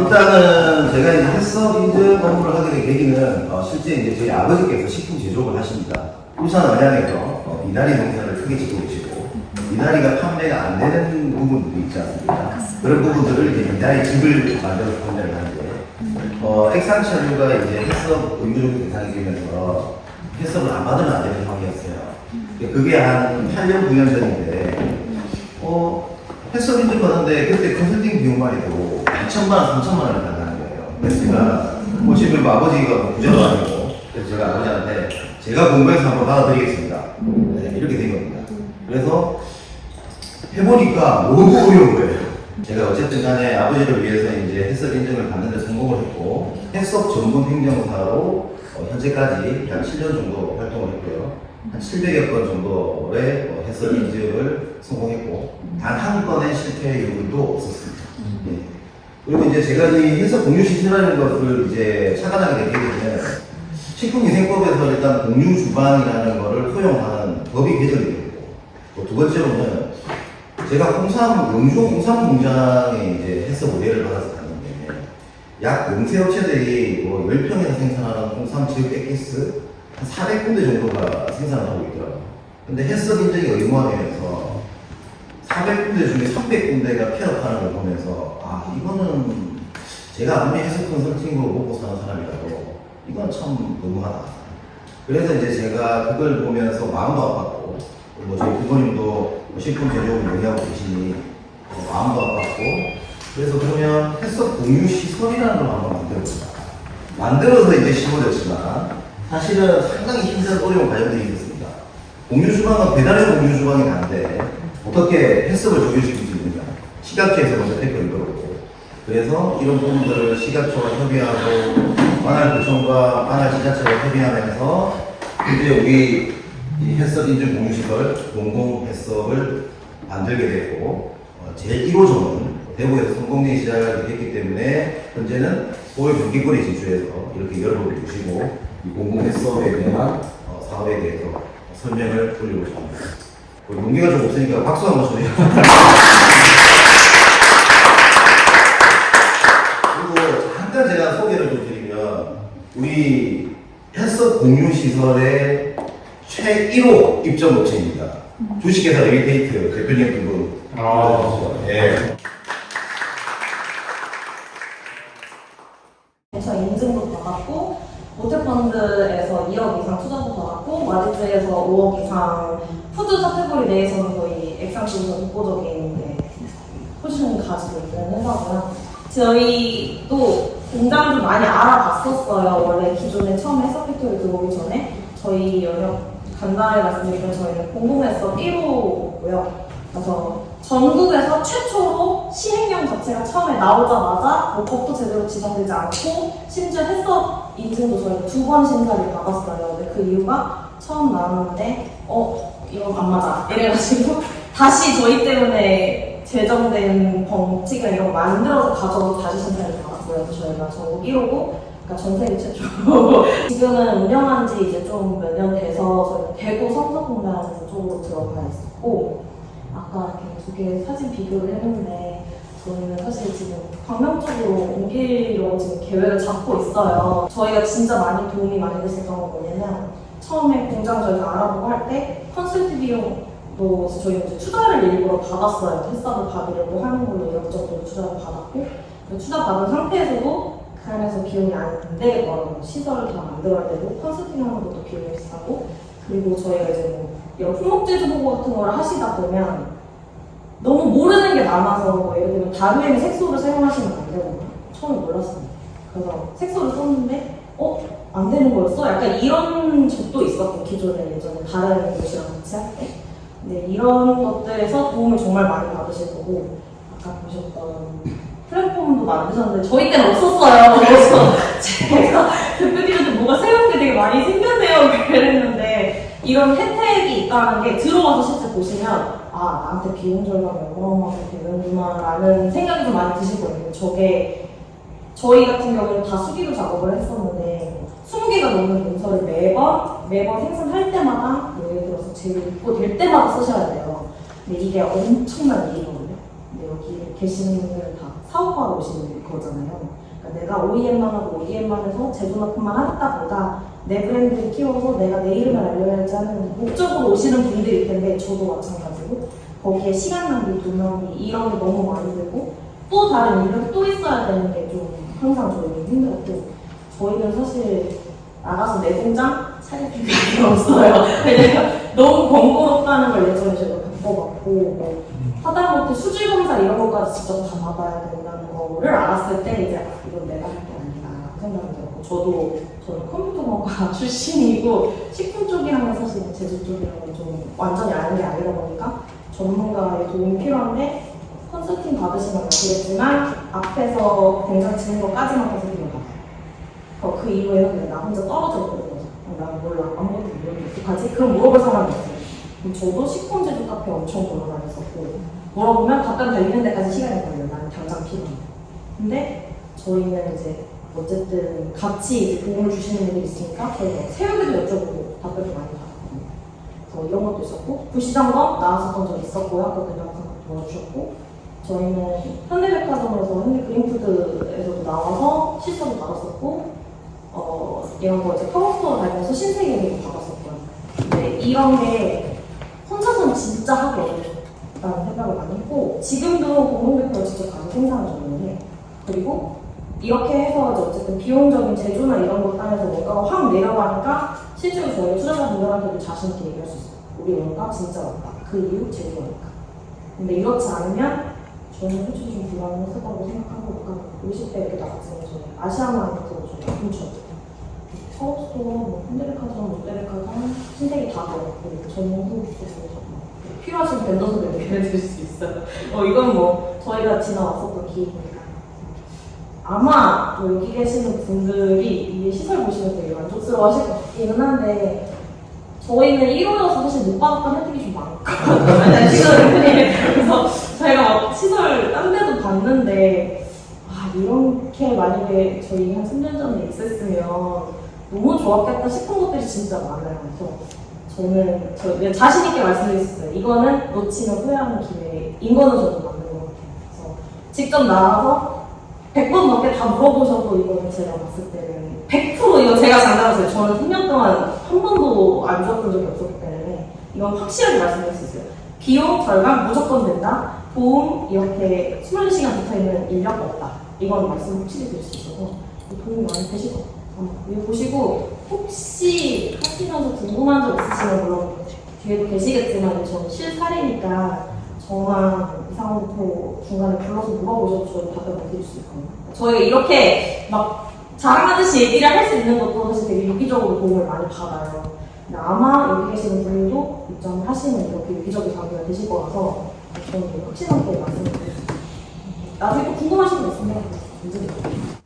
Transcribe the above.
일단은 제가 이제 햇섭 인증 업무를 하게 된 계기는 어, 실제 이제 저희 아버지께서 식품 제조업을 하십니다. 울산 언양에서 어, 미나리 농사를 크게 짓고 계시고 미나리가 판매가 안 되는 부분들이 있지 않습니까? 그런 부분들을 이제 미나리 즙을 만들어서 판매를 하는데 어, 액상차류가 이제 햇섭 의무적인 대상이 되면서 햇섭을 안 받으면 안 되는 상황이었어요. 그게 한 8년, 9년 전인데 어, 햇섭 인증 받는데 그때 컨설팅 비용만 해도 2천만 원, 3천만 원을 나가는 거예요. 그래서 제가 뭐 지금 뭐 아버지가 뭐 부자도 아니고 그래서 제가 아버지한테 제가 공부해서 한번 받아드리겠습니다. 네, 이렇게 된 겁니다. 그래서 해보니까 너무 어려운 거예요. 제가 어쨌든 간에 아버지를 위해서 이제 햇섭 인증을 받는 데 성공을 했고 햇섭 전문 행정사로 어, 현재까지 약 7년 정도 활동을 했고요. 한 700여 건 정도의 어, 햇섭 인증을 성공했고 단 한 건의 실패 요인도 없었습니다. 예. 그리고 이제 제가 이 햇섭 공유 시설이라는 것을 이제 착안하게 되게 되면 식품위생법에서 일단 공유 주방이라는 것을 허용하는 법이 개정이 되고 또 두 번째로는 제가 홍삼 영주 홍삼 공장에 이제 햇섭 의뢰를 받아서 갔는데 약 용세 업체들이 뭐 10평에서 생산하는 홍삼 즙 액기스 한 400군데 정도가 생산을 하고 있더라고요. 근데 햇섭 인증이 의무화되면서 400군데 중에 300군데가 폐업하는 걸 보면서 아 이거는 제가 아무리 햇섭 컨설팅으로 먹고 사는 사람이라도 이건 참 너무하다. 그래서 이제 제가 그걸 보면서 마음도 아팠고 뭐 저희 부모님도 뭐 식품 제조업을 영위하고 계시니 어, 마음도 아팠고 그래서 그러면 햇섭 공유 시설이라는 걸 한번 만들어보자. 만들어서 이제 심어졌지만 사실은 상당히 힘든 어려운 과정들이 있었습니다. 공유 주방은 배달의 공유 주방이 난데 어떻게 햇섭을 조율시킬 수 있느냐. 시각처에서 먼저 태클을 걸었고 그래서 이런 부분들을 시각처와 협의하고 관할구청과 관할지자체와 협의하면서 이제 우리 이 햇섭 인증 공유시설 공공 햇섭을 만들게 되고 어, 제1호점은 대구에서 성공리 시작을 했기 때문에 현재는 서울 경기권에 진출해서 이렇게 여러분을 모시고 이 공공 햇섭에 대한 어, 사업에 대해서 설명을 드리고 싶습니다. 뭐 용기가 좀 없으니까 박수 한번 쳐주세요. 그리고 잠깐 제가 소개를 좀 드리면 우리 햇섭 공유 시설의 최1호 입점 업체입니다. 주식회사 레미테이트 대표님 두분 아. 예. 저 인증도 받았고 모태펀드에서 2억 이상 투자도 받았고 마디즈에서 5억 이상 푸드 카테고리 내에서는 거의 액상시에서 독보적인 네, 포지션을 가지고 있는 회사고요. 저희도 좀 많이 알아봤었어요. 원래 기존에 처음에 서피토리 들어오기 전에 저희 영역 간단하게 말씀드리면 저희는 공공에서 1호고요. 그래서 전국에서 최초로 시행령 자체가 처음에 나오자마자 뭐 법도 제대로 지정되지 않고 심지어 해석 인증도 저희가 두 번 심사를 받았어요. 근데 그 이유가 처음 나왔는데 어 이건 안 맞아 이래가지고 다시 저희 때문에 제정된 법칙이나 이런 거 만들어서 가져오고 다시 심사를 받았어요. 그래서 저희가 전국 1호고 그러니까 전 세계 최초로 지금은 운영한 지 이제 좀 몇 년 돼서 저희는 대구 성서공단 쪽으로 들어가 있었고 아까 이렇게 두 개 사진 비교를 했는데 저희는 사실 지금 광명 쪽으로 옮기려고 지금 계획을 잡고 있어요. 저희가 진짜 많이 도움이 많이 됐었던 건 뭐냐면 처음에 공장 저희가 알아보고 할 때 컨설팅 비용도 저희가 이제 투자를 일부러 받았어요. 햇sab을 받으려고 하는 걸로 이력적으로 투자를 받았고 그 투자 받은 상태에서도 그 안에서 비용이 안 되겠더라고요. 시설을 다 만들어야 되고 컨설팅 하는 것도 비용이 비싸고 그리고 저희가 이제 뭐 이런 품목 제조 보고 같은 걸 하시다 보면 너무 모르는 게 많아서 뭐 예를 들면 다루에는 색소를 사용하시면 안 되거든요. 처음에 몰랐습니다. 그래서 색소를 썼는데 어? 안 되는 거였어? 약간 이런 적도 있었고 기존에 예전에 다른 곳이랑 같이 할 때. 근데 이런 것들에서 도움을 정말 많이 받으실 거고 아까 보셨던 플랫폼도 만드셨는데 저희 때는 없었어요. 그래서 제가 대표님한테 뭐가 새로운 게 되게 많이 생겼네요. 그랬는데 이런 혜택이 있다는 게 들어가서 실제 보시면 아 나한테 비용 절감이 어마어마하게 되는구나라는 생각이 좀 많이 드실 거예요. 저게 저희 같은 경우는 다 수기로 작업을 했었는데 20개가 넘는 문서를 매번 매번 생산할 때마다 예를 들어서 제일 입고 될 때마다 쓰셔야 돼요. 근데 이게 엄청난 일이거든요. 여기 계시는 분들은 다 사업하러 오시는 거잖아요. 그러니까 내가 OEM만 하고 ODM만 해서 제조 납품만 하다보다 내 브랜드를 키워서 내가 내 이름을 알려야지 하는 목적으로 오시는 분들일 텐데 저도 마찬가지고 거기에 시간 낭비, 돈 낭비 이런 게 너무 많이 들고 또 다른 일을 또 있어야 되는 게 좀 항상 저희는 힘들었고 저희는 사실 나가서 내 공장 차릴 필요가 없어요. 왜냐면 너무 번거롭다는 걸 예전에 제가 겪어봤고 뭐 하다못해 수질 검사 이런 것까지 직접 다 받아야 된다는 거를 알았을 때 이제 아, 이건 내가 할 게 아니다 생각이 들었고 저도 저는 컴퓨터공학과 출신이고 식품 쪽이랑은 사실 제조 쪽이랑은 좀 완전히 아는 게 아니다 보니까 전문가의 도움이 필요한데 컨설팅 받으시면 아시겠지만 앞에서 공장 짓는 것까지만 계속 이어가요. 어, 그 이후에는 나 혼자 떨어져 버리는 거죠. 어, 난 몰라 아무것도 모르는데 어떡하지? 그럼 물어볼 사람이 없어요. 저도 식품 제조 카페 엄청 돌아다녔었고 물어보면 가끔 달리는 데까지 시간이 걸려요. 나는 당장 필요해. 근데 저희는 이제 어쨌든 같이 이제 도움을 주시는 분들이 있으니까 저희가 새우기도 여쭤보고 답변도 많이 받았거든요. 그래서 이런 것도 있었고 부시점검 나왔었던 적이 있었고요. 그때 영상 도와주셨고 저희는 현대백화점에서 현대 그린푸드에서도 나와서 시설을 받았었고 어 이런 거 이제 파워스토어 다니면서 신세계를 받았었고요. 근데 이런 게 진짜 하기 어렵다는 생각을 많이 했고 지금도 공동대표가 직접 가서 생산을 전문해 그리고 이렇게 해서 어쨌든 비용적인 제조나 이런 것 따라서 원가가 확 내려가니까 실제로 저희 투자자분들한테도 자신 있게 얘기할 수 있어요. 우리 원가 진짜 낮다. 그 이유 제조니까. 근데 이렇지 않으면 저는 솔직히 좀 불안했을 거라고 생각하고 약간 50대 이렇게 나갔으면 저는 아시아마트도 좀 나쁜 파워스토어, 뭐 현대백화점, 롯데백화점, 신세계 다 들어갔고 전문 후기에서 필요하신 벤더들을 얘기해 드릴 수 있어요. 어, 이건 뭐 저희가 지나왔었던 기회니까. 아마 또 여기 계시는 분들이 이 시설 보시면 되게 만족스러워 하실 것 같기는 한데 저희는 1호여서 사실 못 받았던 혜택이 좀 많거든요. 시설이. 그래서 저희가 막 시설 딴 데도 봤는데 아 이렇게 만약에 저희 한 3년 전에 있었으면 너무 좋았겠다 싶은 것들이 진짜 많아요. 그래서 저는 저 그냥 자신 있게 말씀드릴 수 있어요. 이거는 놓치면 후회하는 기회인 거는 저도 맞는 것 같아요. 그래서 직접 나와서 100번 넘게 다 물어보셔도 이거는 제가 봤을 때는 100% 이거 제가 장담했어요. 저는 3년 동안 한 번도 안 좋았던 적이 없었기 때문에 이건 확실하게 말씀드릴 수 있어요. 비용 절감 무조건 된다. 도움 이렇게 24시간 붙어있는 인력 없다. 이건 말씀 확실히 드릴 수 있어서 도움이 많이 되실 것 같아요. 이거 보시고 혹시 하시면서 궁금한 점 있으시면 물론 뒤에도 계시겠지만 저는 실사례니까 저만 이상한 거 중간에 불러서 저희 답변 수 있거든요. 저희가 이렇게 막 자랑하듯이 얘기를 할 수 있는 것도 사실 되게 유기적으로 도움을 많이 받아요. 아마 여기 계시는 분들도 입장을 하시면 이렇게 유기적인 관계가 되실 거라서 저는 확신하게 말씀을 있어요. 나중에 또 궁금하신 거 있으면 언제든